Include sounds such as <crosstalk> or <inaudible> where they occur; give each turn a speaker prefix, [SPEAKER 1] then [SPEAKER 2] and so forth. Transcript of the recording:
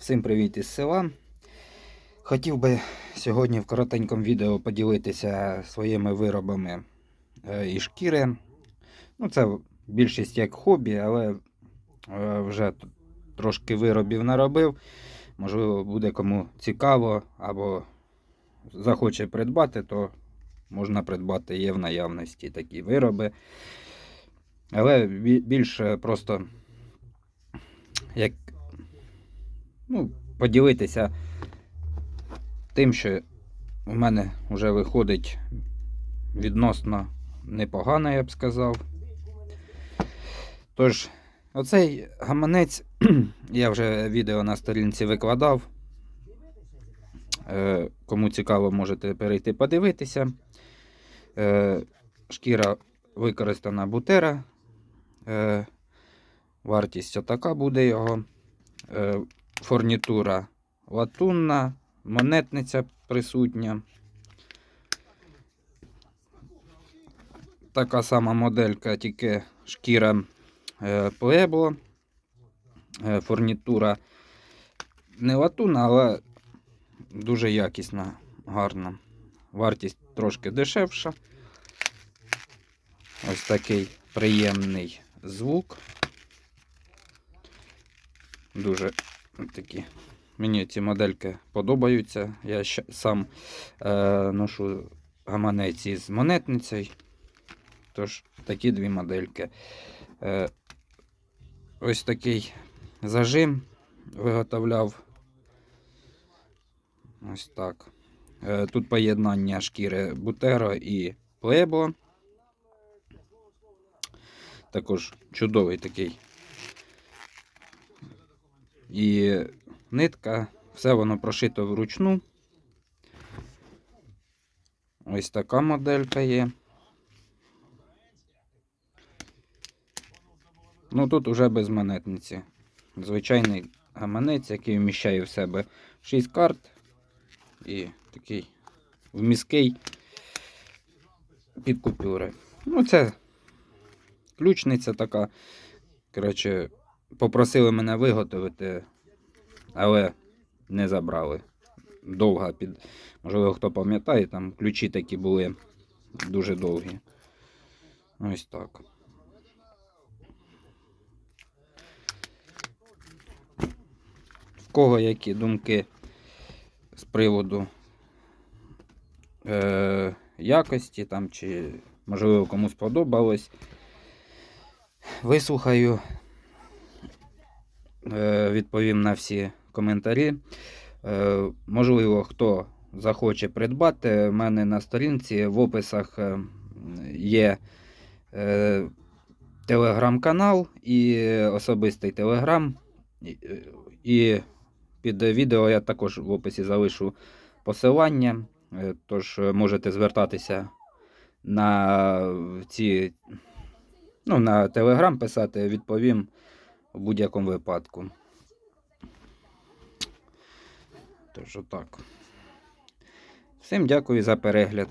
[SPEAKER 1] Всім привіт із села. Хотів би сьогодні в коротенькому відео поділитися своїми виробами е, із шкіри. Ну, це більшість як хобі, але е, вже трошки виробів наробив. Можливо, буде кому цікаво або захоче придбати, то можна придбати, є в наявності такі вироби. Але більше просто як ну, поділитися тим, що у мене вже виходить відносно непогано, я б сказав. Тож, оцей гаманець, <clears throat> я вже відео на сторінці викладав. Е, Кому цікаво, можете перейти подивитися. Е, Шкіра використана бутера. Е, Вартість отака буде його. Фурнітура латунна, монетниця присутня. Така сама моделька, тільки шкіра е, Pueblo. Е, Фурнітура не латунна, але дуже якісна, гарна. Вартість трошки дешевша. Ось такий приємний звук. Дуже такі. Мені ці модельки подобаються. Я сам е, ношу гаманець із монетницею. Тож такі дві модельки. Е, ось такий зажим виготовляв. Ось так. Е, тут поєднання шкіри Бутеро і Плебо. Також чудовий такий і нитка, все воно прошито вручну. Ось така моделька є. Ну тут уже без монетниці. Звичайний гаманець, який вміщає в себе 6 карт і такий вміський під купюри. Ну, це ключниця така. Коротше, попросили мене виготовити, але не забрали. Довга під. Можливо, хто пам'ятає, там ключі такі були дуже довгі. Ось так. В кого які думки з приводу е, якості там, чи можливо кому сподобалось. Вислухаю відповім на всі коментарі. Е, Можливо, хто захоче придбати, в мене на сторінці в описах е, є е, телеграм-канал і особистий телеграм. І, е, під відео я також в описі залишу посилання. Е, Тож е, можете звертатися на ці ну, на телеграм писати, відповім у будь-якому випадку. Тож отак. Всім дякую за перегляд.